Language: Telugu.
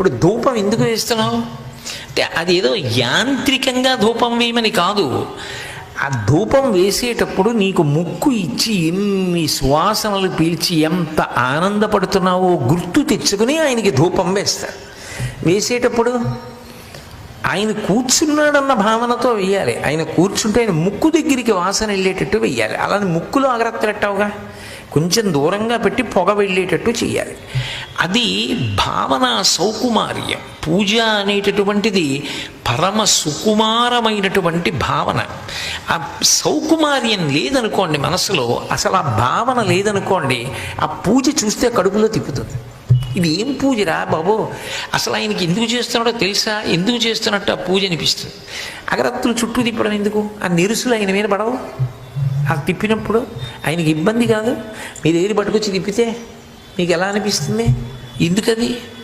ఇప్పుడు ధూపం ఎందుకు వేస్తున్నావు? అంటే అది ఏదో యాంత్రికంగా ధూపం వేయమని కాదు. ఆ ధూపం వేసేటప్పుడు నీకు ముక్కు ఇచ్చి ఎన్ని శ్వాసనలు పీల్చి ఎంత ఆనందపడుతున్నావో గుర్తు తెచ్చుకుని ఆయనకి ధూపం వేస్తారు. వేసేటప్పుడు ఆయన కూర్చున్నాడన్న భావనతో వెయ్యాలి. ఆయన కూర్చుంటే ఆయన ముక్కు దగ్గరికి వాసన వెళ్ళేటట్టు వెయ్యాలి. అలానే ముక్కులో అగరత్తి పెట్టావుగా కొంచెం దూరంగా పెట్టి పొగ వెళ్ళేటట్టు చేయాలి అది భావన సౌకుమార్యం. పూజ అనేటటువంటిది పరమ సుకుమారమైనటువంటి భావన. ఆ సౌకుమార్యం లేదనుకోండి మనసులో అసలు ఆ భావన లేదనుకోండి ఆ పూజ చూస్తే కడుపులో తిప్పుతుంది. ఇది ఏం పూజరా బాబు? అసలు ఆయనకి ఎందుకు చేస్తున్నాడో తెలుసా? ఎందుకు చేస్తున్నట్టు ఆ పూజ అనిపిస్తుంది. అగరత్తులు చుట్టూ తిప్పడం ఎందుకు? ఆ నిరుసులు ఆయన మీద పడవు. ఆ తిప్పినప్పుడు ఆయనకి ఇబ్బంది కాదు. మీరు ఏది పట్టుకొచ్చి తిప్పితే మీకు ఎలా అనిపిస్తుంది? ఎందుకది?